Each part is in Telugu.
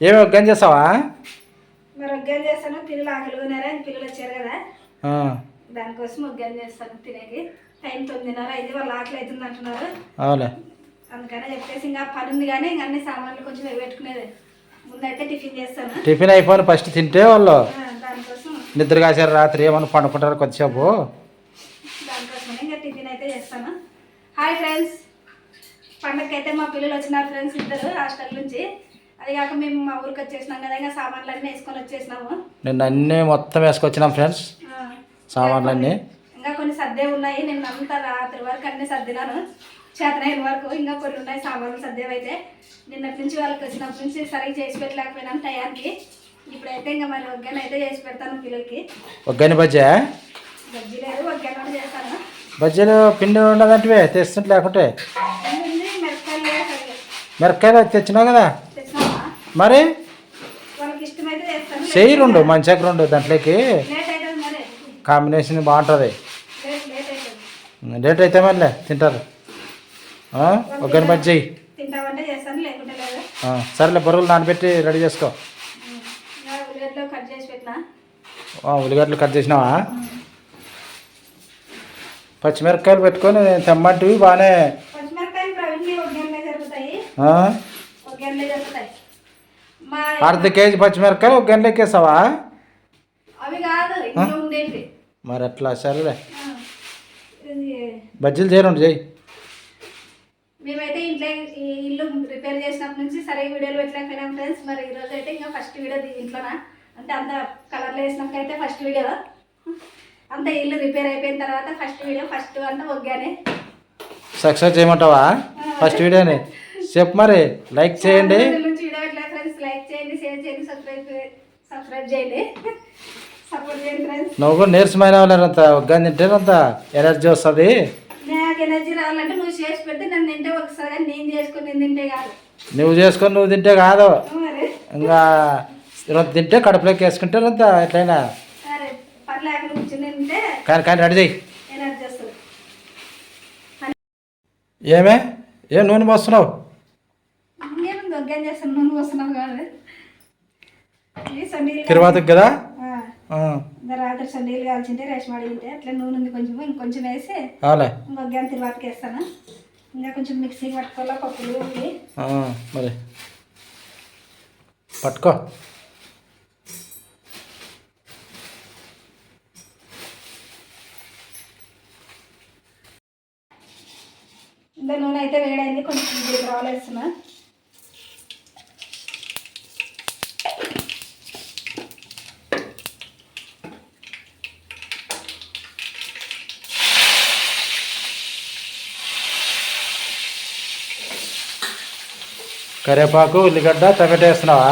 ఏమి ఒగ్గని చేస్తావా మరి ఒగ్గాని చేస్తాను. పిల్లలు ఆకలి ఉన్నారా పిల్లలు వచ్చారు కదా. దానికోసం ఒగ్గాని చేస్తాను తినేకి. టైం తొమ్మిదిన్నర అయింది. వాళ్ళు ఆకలి అవుతుంది అంటున్నారు. అవులే అందుకనే చెప్పేసి ఇంకా పని ఉంది కానీ ఇంకా అన్ని సామాన్లు కొంచెం పెట్టుకునేది ముందైతే టిఫిన్ చేస్తాను. టిఫిన్ అయిపోయి ఫస్ట్ తింటే వాళ్ళు దానికోసం. నిద్ర కాసారు రాత్రి ఏమన్నా పండుకుంటారు కొద్దిసేపు. దానికోసమే ఇంకా టిఫిన్ అయితే చేస్తాను. Hi friends. పండగకి అయితే మా పిల్లలు వచ్చినారు ఫ్రెండ్స్ ఇద్దరు హాస్టల్ నుంచి. అది కాక మేము మా ఊరికి వచ్చేసినాం కదా ఇంకా సామాన్లు అన్నీ వేసుకొని వచ్చేసినాము. నిన్న అన్నీ మొత్తం వేసుకొచ్చినాం ఫ్రెండ్స్. సామాన్లన్నీ. ఇంకా కొన్ని సర్దే ఉన్నాయి నేను అంతా రాత్రి వరకు అన్ని సర్దినాను. చేతనైన వరకు ఇంకా కొన్ని ఉన్నాయి సామాన్లు సర్దేవైతే. నిన్నటి నుంచి వాళ్ళకి వచ్చినప్పటి నుంచి సరిగ్గా చేసి పెట్టలేకపోయినాను టయానికి. ఇప్పుడైతే ఇంకా మరి ఒగ్గాని అయితే చేసి పెడతాను పిల్లలకి. ఒగ్గని బజ్జా? గజ్జి లేదు ఒగ్గాని చేస్తాను. బజ్జీలు పిండి ఉండదంటే తెస్తుంటే లేకుంటే ఉంది, మిరపకాయలు లేదు సరిగ్గా. మిరపకాయలు తెచ్చినావు కదా? మరి? చెయ్యి రెండు మంచిగా రెండు దాంట్లోకి. కాంబినేషన్ బాగుంటుంది. లేట్ అయితే మళ్ళీ తింటారు. లేకుంటే లేదు. ఆ, సరేలే బొరుగులు నానబెట్టి రెడీ చేసుకో. ఉల్లిగడ్డలు కట్ చేసినావా? పచ్చిమిరపకాయలు పెట్టుకొని తెమ్మంటివి బాగానే పచ్చిమిరపకాయలు ప్రవీణ్ని ఒక గంటలే జరుగుతాయి ఆ? ఒక గంటలే జరుగుతాయి మా అర్ధ కేజీ పచ్చిమిరపకాయలు ఒక గంటలు ఉండేవి మరి అట్లా సరేలే. బజ్జీలు చేయరండి చేయి. మేమైతే ఇంట్లో ఇల్లు రిపేర్ చేసినప్పటి నుంచి సరే వీడియోలు పెట్టలేకపోయినాం ఫ్రెండ్స్ మరి ఈ రోజు అయితే ఇంకా ఫస్ట్ వీడియో ఇంట్లోనా? అంటే అంత కలర్లు వేసినాక అయితే ఫస్ట్ వీడియో. అంత ఇల్లు రిపేర్ అయిపోయిన తర్వాత ఫస్ట్ వీడియో ఫస్ట్ అంటే ఒగ్గానే. సక్సెస్ చేయమంటావా? ఫస్ట్ వీడియోని. చెప్పు మరి లైక్ చేయండి. నువ్వు కూడా నీరసమైన వాళ్ళంత ఒగ్గని తింటేనంత ఎనర్జీ వస్తుంది? నాకు ఎనర్జీ రావాలంటే నువ్వు చేసి పెడితే నన్ను తింటే ఒకసారి కానీ నేను చేసుకుని నేను తింటే కాదు. నువ్వు చేసుకొని నువ్వు తింటే కాదు. ఇంకా తింటే కడుపులోకి వేసుకుంటే రొంత ఎట్లయినా? కానీ కానీ రెడీ చేయి ఎనర్జీ వస్తుంది. ఏమే? ఏ నూనె పోస్తున్నావు నేను దొగ్గం చేస్తాను నూనె వస్తున్నావు కాదు ఇది సండీలు తిరువాతకి కదా? రాత్రి సండీలు కాల్చింటే రేషన్ అడిగితే అట్లా నూనె ఉంది కొంచెం ఇంకొంచెం వేసి ఇంకొగ్గాని తిరువాతకి వేస్తాను. ఇంకా కొంచెం మిక్సీకి పట్టుకోవాలా పప్పులు మరి. పట్టుకో. ఇంకా నూనె అయితే వేడైంది కొంచెం జీలకర్ర వేస్తున్నా. కరివేపాకు ఉల్లిగడ్డ టమాటా వేస్తున్నావా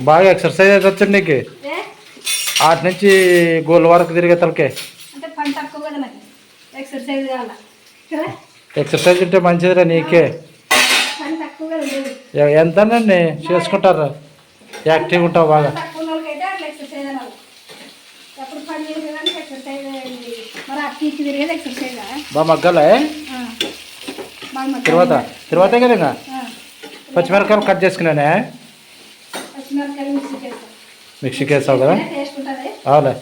బాగా ఎక్సర్సైజ్ అయితే వచ్చింది నీకు. ఆటి నుంచి గోల్ వరకు తిరిగే తలకే. అంటే ఎక్సర్సైజ్ ఉంటే మంచిదిరా నీకే. పని తక్కువ కదా లేదు ఎ- ఎంతనండి చేసుకుంటారు? యాక్టివ్ ఉంటావు బాగా. ఎక్సర్సైజ్ బాగా మగ్గాలే. తర్వాత? తర్వాతే కదా ఇంకా. పచ్చిమిరపకాయలు కట్ చేసుకున్నానే? మిక్సీకి వేస్తావు కదా? అవులే.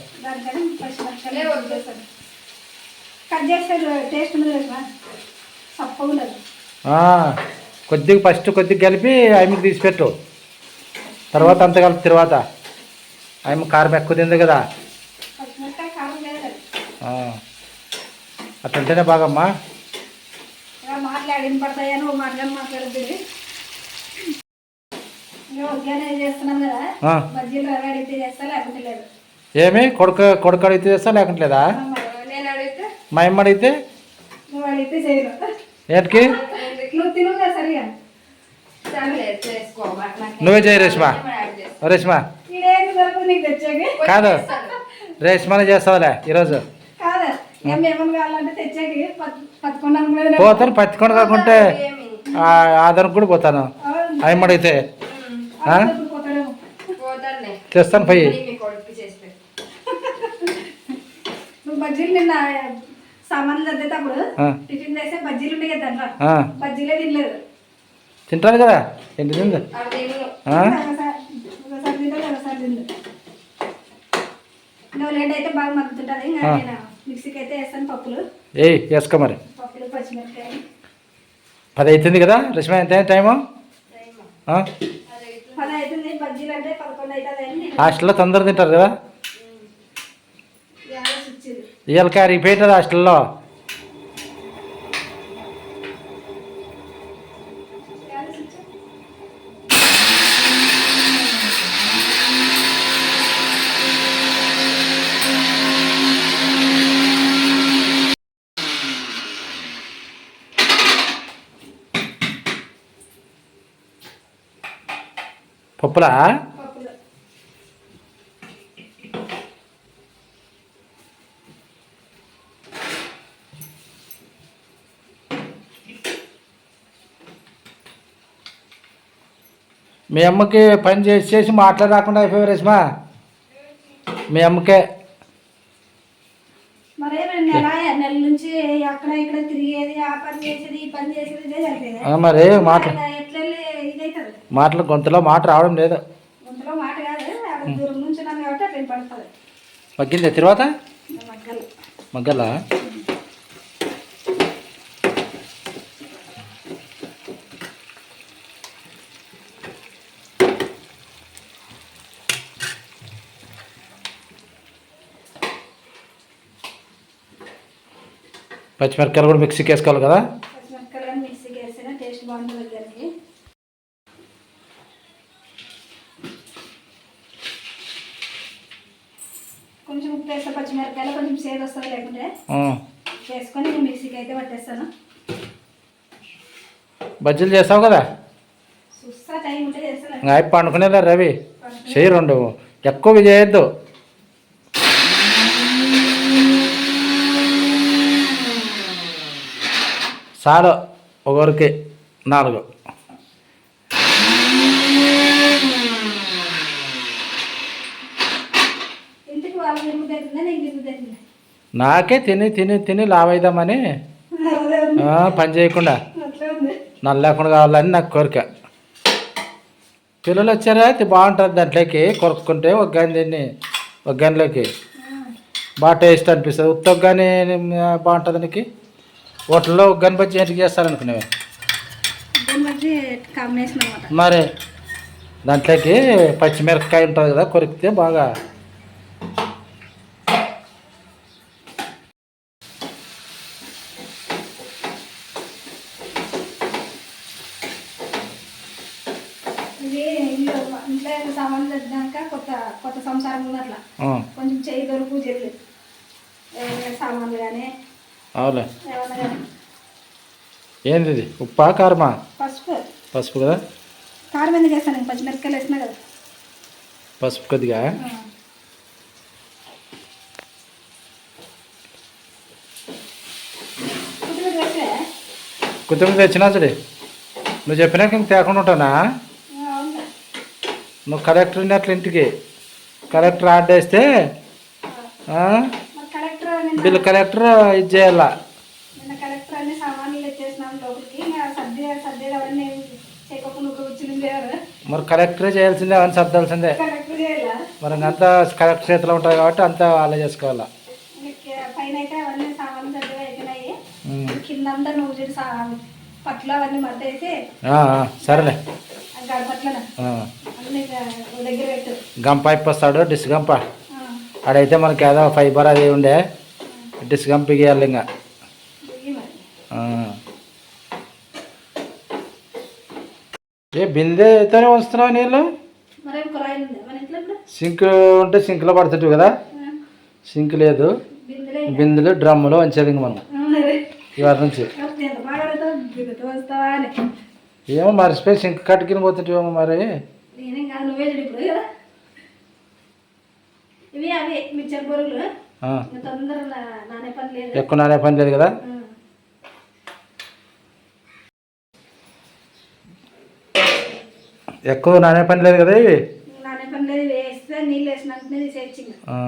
కొద్దిగా ఫస్ట్ కొద్దిగా కలిపి ఆమెకి తీసి పెట్టు. తర్వాత అంత కలిపి తర్వాత. ఆమె కారం ఎక్కువ తింది కదా పచ్చిమిరపకాయ కారం లేదు అది ఆ, అట్లుంటేనే బాగమ్మా ఇలా మాట్లాడి పడతాయని ఓ మాటగానే మాట్లాడుతుంది ఇంకా ఉద్యానం చేస్తున్నాం కదా లేకపోతే లేదు. ఏమి? కొడుకు కొడుకు అడిగితే చేస్తా లేకుంటే లేదా? నేను అడిగితే? మా అమ్మ అడిగితే? ఏంటికి? నువ్వు చేయి రేష్మా. రేష్మా. కాదు. రేష్మానే చేస్తావులే ఈరోజు. పోతాను పత్తికొండ కాకుంటే ఆధారం కూడా పోతాను? పోతాడేమో తెస్తాను పోయి. నువ్వు బజ్జీలు నిన్న సామాన్లు చదివేటప్పుడు ఆ. టిఫిన్ చేస్తే బజ్జీలు ఉండే కదా బజ్జీలే తినలేదు. తింటాను కదా? ఏంటి తింది? తింది నూనె అయితే బాగా మగ్గుతుంటుంది ఇంకా మిక్సీకి అయితే వేస్తాను పప్పులు. ఏయ్ వేసుకో మరి. పప్పులు పచ్చిమిరపకాయ పది అవుతుంది కదా రష్మ ఎంత టైము? ఆ? పది అవుతుంది బజ్జీలు అంటే పదకొండు అవుతుంది అని నేను హాస్టల్లో తొందర తింటారు కదా? ఇవాళ కరిగిపోయింది హాస్టల్లో. పప్పులా? మీ అమ్మకి పని చేసి చేసి మాట్లాడకుండా అయిపోయావు రష్మా? మీ అమ్మకే. మరే నెల నెల నుంచి అక్కడ ఇక్కడ తిరిగేది ఆ పని చేసేది ఈ పని చేసేది ఇదే జరిగేది? ఆ, మరి మాటలు ఎట్లా మాటలు గొంతులో మాట రావడం లేదు. మగ్గింది తర్వాత? మగ్గలు. మగ్గలా? పచ్చిమిరపకాయలు కూడా మిక్సీకి వేసుకోవాలి కదా? బజ్జీలు చేస్తావు కదా? అయిపో పండుకునేలే రవి? చెయ్యి రెండు. ఎక్కువ చేయొద్దు. చాలు ఒకరికి నాలుగు. నీకు తిని తిని తిని లావైదామని. పని చేయకుండా. నల్ల లేకుండా కావాలని నాకు కోరిక. పిల్లలు వచ్చారా? అది బాగుంటుంది దాంట్లోకి కొరుక్కుంటే ఒక గని తిని ఒక గనిలోకి బాగా టేస్ట్ అనిపిస్తుంది. ఉత్త ఒక గని బాగుంటుంది నీకు? హోటల్లో ఒక గని బజ్జీ ఏంటి చేస్తారనుకునేవి మరి దాంట్లోకి పచ్చిమిరపకాయ ఉంటుంది కదా కొరికితే బాగా ఇది ఇల్లు ఇంట్లో ఏదో సామాన్లు తెచ్చినాక కొత్త కొత్త సంసారం ఉన్నట్ల ఆ, కొంచెం చేయి దొరుకు చెల్లి సామాన్లు కానీ అవులే ఏమన్నా కానీ ఏంది ఇది ఉప్పా కారమా? పసుపు. పసుపు కదా? కారం ఎందుకు వేస్తాను నేను పచ్చిమిరపకాయలు వేసినా కదా. పసుపు కొద్దిగా? కొత్తిమీర తెచ్చినా చూడు నువ్వు చెప్పినాక ఇంక తేకుండా ఉంటానా? నువ్వు కలెక్టర్ ఉన్నట్లు ఇంటికి. కలెక్టర్ ఆర్డర్ వేస్తే బిల్లు కలెక్టర్ ఇది చేయాలా నిన్న కలెక్టర్ అన్ని సామాన్లు తెచ్చేసినాం లోపలికి ఇంకా సర్ది సర్ది అవన్నీ చేయకుండా కూర్చుని ఎవరు మరి కలెక్టరే చేయాల్సిందే అవన్నీ సర్దాల్సిందే. మరి ఇంకంతా కలెక్టర్ చేతిలో ఉంటుంది కాబట్టి అంతా వాళ్ళే చేసుకోవాలా. అంతా సరేలే. గంప ఇప్పొస్తాడు డిస్ గంప. ఆడైతే మనకి ఏదో ఫైబర్ అది ఉండే డిస్ గంప ఇవ్వాలి ఇంకా దిగి మరి ఆ. ఏ బిందెతోనే వస్తున్నావు నీళ్ళు? సింక్ ఉంటే సింక్లో పడుతుంటావు కదా? సింక్ లేదు. బిందెలే డ్రమ్ములు వంచేది ఇంక మనం. ఇవాళ నుంచి. ఏమో మర్చిపోయి సింక్ కట్టుకుని పోతుంటేమో మరి. ఎక్కువ నానే పని లేదు కదా ఆ. ఎక్కువ నానే పని లేదు కదా ఇవి? నానే పని లేదు వేస్తే నీళ్ళు వేసినట్టునే తీసేయచ్చు ఇంకా ఆ.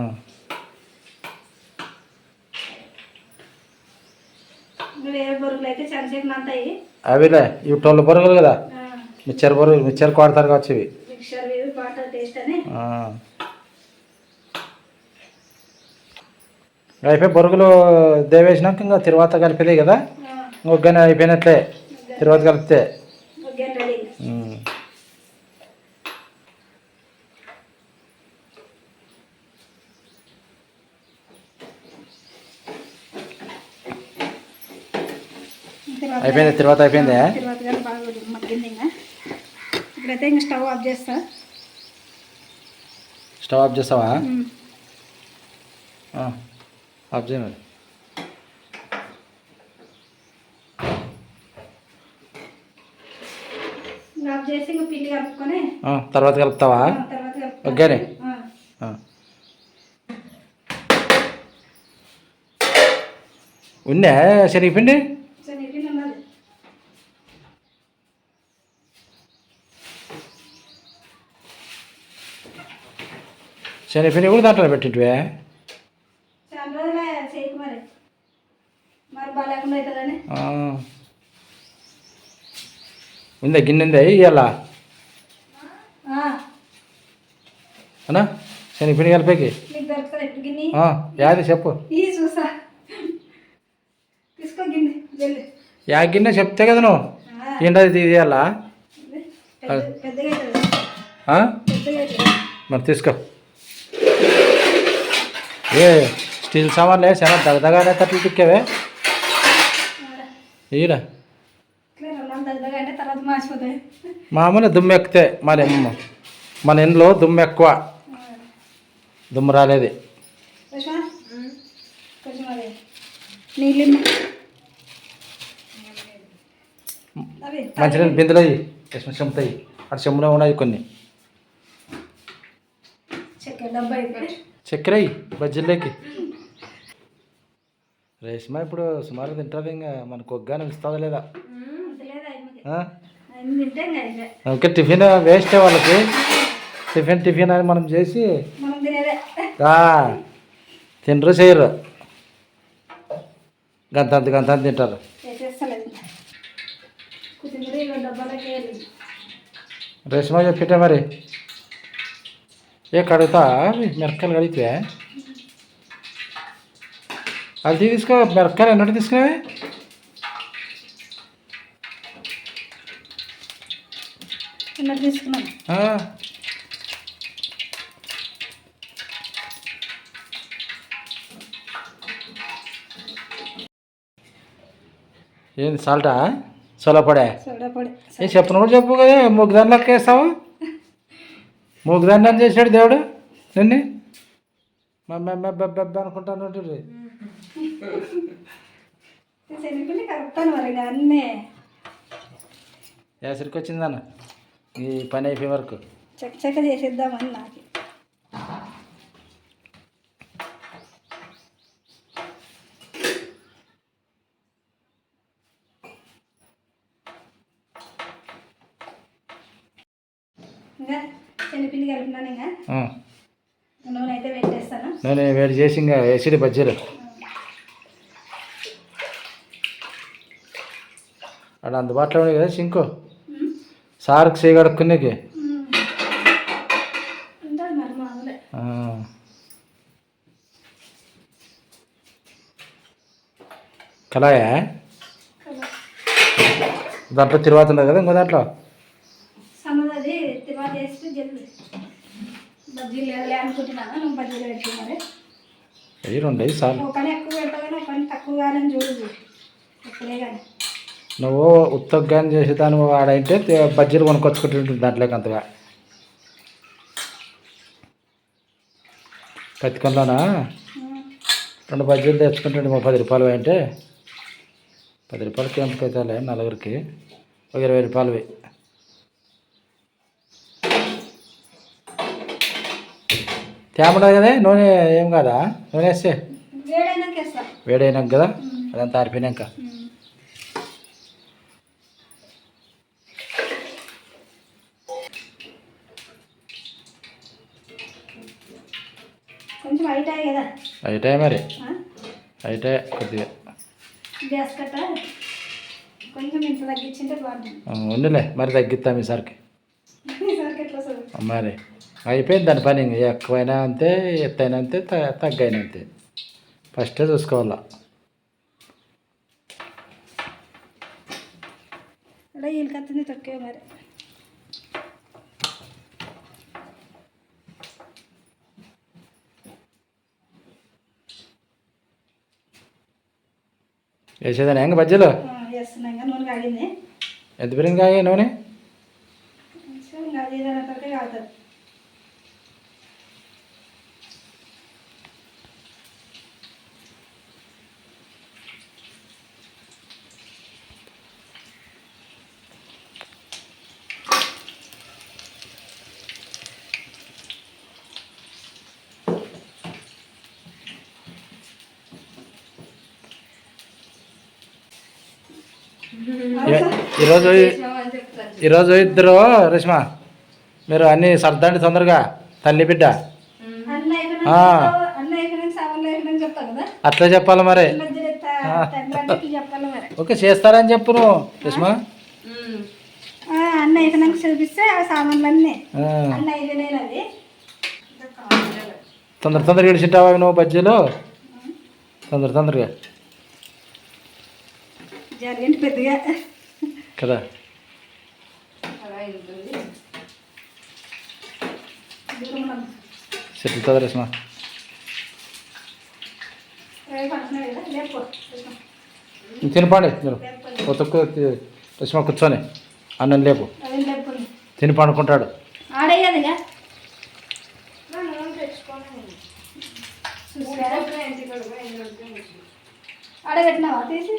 ఇంకా వేరే బొరుగులు అయితే చనిసేపు అంతాయి అవిలే ఇవి టొల్ల బొరుగులు కదా? మిక్చర్ బొరుగులు మిక్చర్ కొడతారు కావచ్చు ఇవి. మిక్చర్ టేస్ట్ అని. అయిపోయి బొరుగులు దేవేసినాక ఇంకా తిరువాత కలిపేదే కదా? ఇంకొకనే అయిపోయినట్లే తిరువాత కలిపితే ఓకే రెడీ ఉమ్. అయిపోయింది తిరువాత అయిపోయింది? తర్వాత కానీ బాగా మగ్గింది ఇంకా ఇప్పుడైతే ఇంకా స్టవ్ ఆఫ్ చేస్తా. స్టవ్ ఆఫ్ చేస్తావా? ఆఫ్ చేయ మరి. ఇంకా ఆఫ్ చేసి ఇంకా పిండి కలుపుకొని ఆ, తర్వాత కలుపుతావా? ఓకేనే? ఆ. ఉందా శనగపిండి శనగపిండి ఉన్నది శనగపిండి కూడా దాంట్లో పెట్టింటివే. ఉందా గిన్నె ఉందా? ఇవాళ ఆ, అన్నా శనగపిండి కలిపేకి. యాది చెప్పు. యా గిన్నె చెప్తే కదా నువ్వు. ఏంటది ఇవాళ మరి తీసుకో. ఏ స్టీల్ సామాన్లే చాలా దగదగానే తట్లు తర్వాత మార్చిపోతాయి మామూలు దుమ్ము ఎక్కితే మన మన ఇంట్లో దుమ్ము ఎక్కువ. దుమ్ము రాలేదు. మంచినీళ్ళు బిందులు అయ్యి చెమ్ముతాయి అటు చెమ్ములో ఉన్నాయి కొన్ని. చక్కెర డబ్బా అయిపోయి చక్కెర అయ్యి బజ్జీల్లోకి రేష్మా ఇప్పుడు సుమారు తింటుంది ఇంకా. మనకు ఒగ్గానే ఇస్తుందా లేదా? ఇంకా. టిఫిన్ వేస్ట్ వాళ్ళకి. టిఫిన్ టిఫిన్ అని మనం చేసి. మనం తినరు చేయరు. గంతంత గంతంత తింటారు. రేష్మా చెప్పితే మరి. ఏ కడుగుతా? మిరపకాయలు కడిగితే అది తీసుకో మిరపకాయలు ఎన్నటి తీసుకున్నావే చిన్నది తీసుకున్నాం. ఆ. ఏంది సాల్టా? సోలపడే? ఏ చెప్పను కూడా చెప్పు కదా మూగుదాన్ని లెక్క వేస్తావు? అని చేశాడు దేవుడు. నిన్ను? బెబ్బ అనుకుంటాను వేసరికి వచ్చిందన్న ఈ పని అయిపోయే వరకు. చెక్క చెక్క చేసేద్దామని నాకు. ఇంకా? శనగపిండి ఇంకా. నూనె అయితే పెట్టేస్తాను. నేను వేడి చేసి ఇంకా వేసిడి బజ్జీలు. అక్కడ అందుబాటులో ఉంది కదా సింకు. సార్కి చేయగడుక్కునేకి. కళాయా? దాంట్లో తిరువాత ఉండదు కదా ఇంకో దాంట్లో సన్నది తిరువాత వేస్తే జల్ది బజ్జీలు లేదులే అనుకుంటున్నాను నువ్వు బజ్జీలు పెట్టి మరి. అవి రెండు అయ్యి చాలు ఒక పని ఎక్కువ పెడతా కానీ ఒక పని తక్కువ కానీ చూడు ఎప్పుడే కానీ. నువ్వు ఉత్తగ్గాని చేసేదాన్ని వాడంటే బజ్జీలు కొనుక్కొచ్చుకుంటుంటుంది దాంట్లోకి అంతగా పత్తికొండలోనా రెండు బజ్జీలు తెచ్చుకుంటుంటే మా పది రూపాయలు అంటే. పది రూపాయలకి ఎంపిక అవుతాలే నలుగురికి? ఒక ఇరవై రూపాయలవి. తేమడా కదా? నూనె ఏం కాదా? నూనె వేస్తే? వేడైనాక కదా? అదంతా ఆరిపోయినాక. అయితే మరి? అయితే కొద్దిగా. ఉండిలే మరి తగ్గిస్తాం ఈసారికి. మరి. అయిపోయింది దాని పని ఇంక. ఎక్కువైనా అంతే ఎత్తైనా అంతే తగ్గైనా అంతే. ఫస్టే చూసుకోవాలా. మరి. వేసేదాన్ని ಹೆಂಗೆ బజ్జీలు ఎంత బిర్యానీ కాయ నూనె సో ఇంకా అది ఏదైనా తరకే కాగుతుంది ఈ- ఈరోజు ఈరోజు ఇద్దరు రష్మ మీరు అన్నీ సర్దండి తొందరగా తల్లి బిడ్డ. అట్లా చెప్పాలి మరి? ఓకే చేస్తారని చెప్పు నువ్వు రష్మ. ఆ, అన్న అయిపోయినాక చూపిస్తే ఆ సామాన్లు అన్నీ ఆ, అన్న అయిపోయినాయి అవి. తొందర తొందరగా ఇడిచింటావా నువ్వు బజ్జీలు? తొందర తొందరగా. జరిగింది పెద్దగా కదా కదా లేపు తినిపండి మీరు కొత్త రష్మ కూర్చొని అన్నం లేపు తిని పండుకుంటాడు తీసి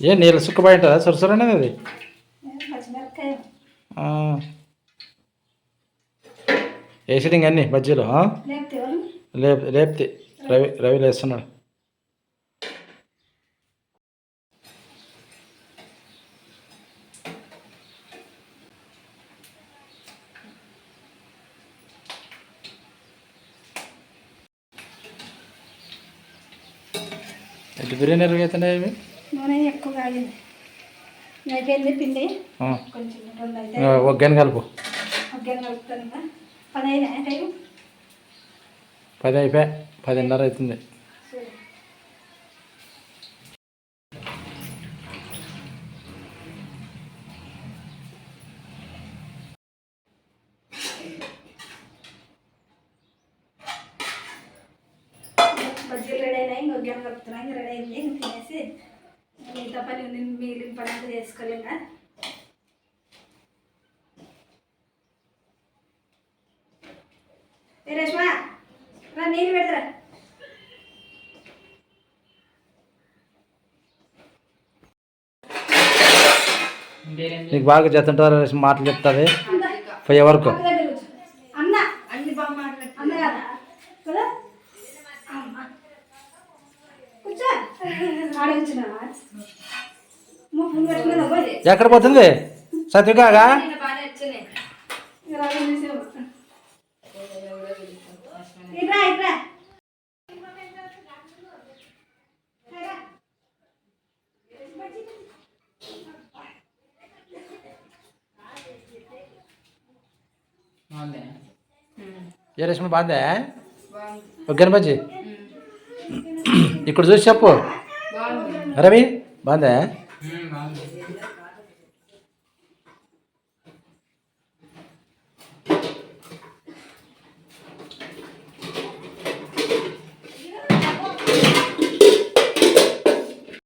ఏ నీళ్ళు సుక్కబడి ఉంటుందా సురసుర అనేది అది? ఇంక అన్ని బజ్జీలు లేప్ లేపితే రవి రవి లేస్తున్నాడు. ఎటు బిర్యానీ ఎరుగైతున్నాయి ఇవి నూనె ఎక్కువ కాగింది. అయిపోయింది పిండి. కొంచెం రెండు అయితే. కలుపు. ఒకే కలుపుతాను పదహైదు టైం పది అయిపోయా. పదిన్నర అవుతుంది సరే బజ్జీలు రెడీ అయినాయి ఇంకొక గంట కలుపుతున్నాయి ఇంకా రెడీ అయింది ఇంక తినేసి మిగతా పని ఉంది మిగిలిన పని అంతా చేసుకోవాలి ఇంకా ఏ రేష్మా రా నీళ్ళు పెడతారా? నీకు బాగా చేస్తుంటారు మాటలు చెప్తుంది పోయే వరకు అక్క దగ్గర కూర్చో. అన్న అన్ని బాగా మాట్లాడు అన్న కదా కదా అమ్మ. కూర్చో ఆడ కూర్చున్నావా అమ్మ, ఫోన్ పెట్టుకున్నా పోయి ఎక్కడ పోతుంది? సత్వికాగా ఇట్రా ఏ రేష్మ బాగుందే? బజ్జి ఇక్కడ చూసి చెప్పు. రవి బాగుందే?